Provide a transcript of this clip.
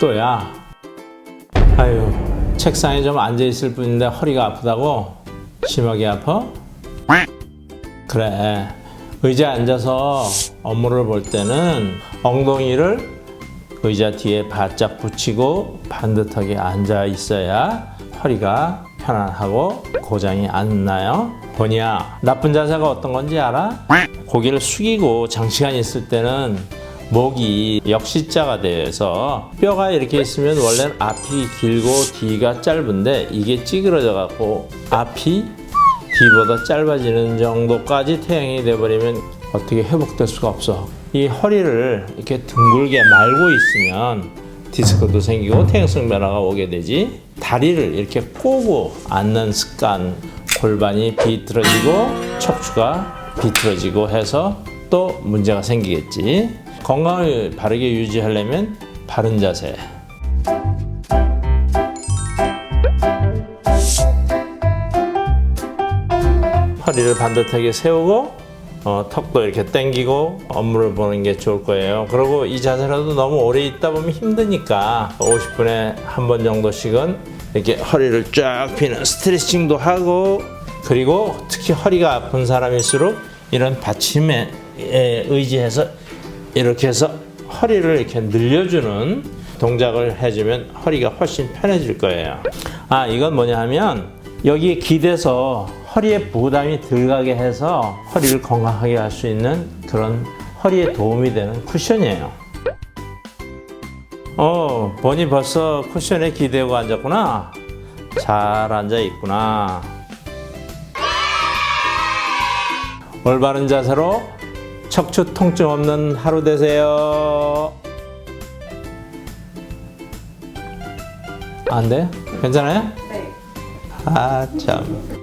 또야. 아유, 책상에 좀 앉아 있을 뿐인데 허리가 아프다고? 심하게 아파? 그래. 의자에 앉아서 업무를 볼 때는 엉덩이를 의자 뒤에 바짝 붙이고 반듯하게 앉아 있어야 허리가 편안하고 고장이 안 나요. 보니야, 나쁜 자세가 어떤 건지 알아? 고개를 숙이고 장시간 있을 때는 목이 역시자가 돼서 뼈가 이렇게 있으면 원래는 앞이 길고 뒤가 짧은데 이게 찌그러져 갖고 앞이 뒤보다 짧아지는 정도까지 태양이 돼버리면 어떻게 회복될 수가 없어. 이 허리를 이렇게 둥글게 말고 있으면 디스크도 생기고 퇴행성 변화가 오게 되지. 다리를 이렇게 꼬고 앉는 습관, 골반이 비틀어지고 척추가 비틀어지고 해서 또 문제가 생기겠지. 건강을 바르게 유지하려면 바른 자세, 허리를 반듯하게 세우고 어, 턱도 이렇게 당기고 업무를 보는 게 좋을 거예요. 그리고 이 자세라도 너무 오래 있다 보면 힘드니까 50분에 한 번 정도씩은 이렇게 허리를 쫙 펴는 스트레칭도 하고 그리고 특히 허리가 아픈 사람일수록 이런 받침에 에 의지해서 이렇게 해서 허리를 이렇게 늘려주는 동작을 해주면 허리가 훨씬 편해질 거예요. 아, 이건 뭐냐 하면 여기에 기대서 허리에 부담이 덜 가게 해서 허리를 건강하게 할 수 있는 그런 허리에 도움이 되는 쿠션이에요. 어, 보니 벌써 쿠션에 기대고 앉았구나. 잘 앉아 있구나. 올바른 자세로 척추 통증 없는 하루 되세요. 안 돼? 괜찮아요? 네. 아, 참.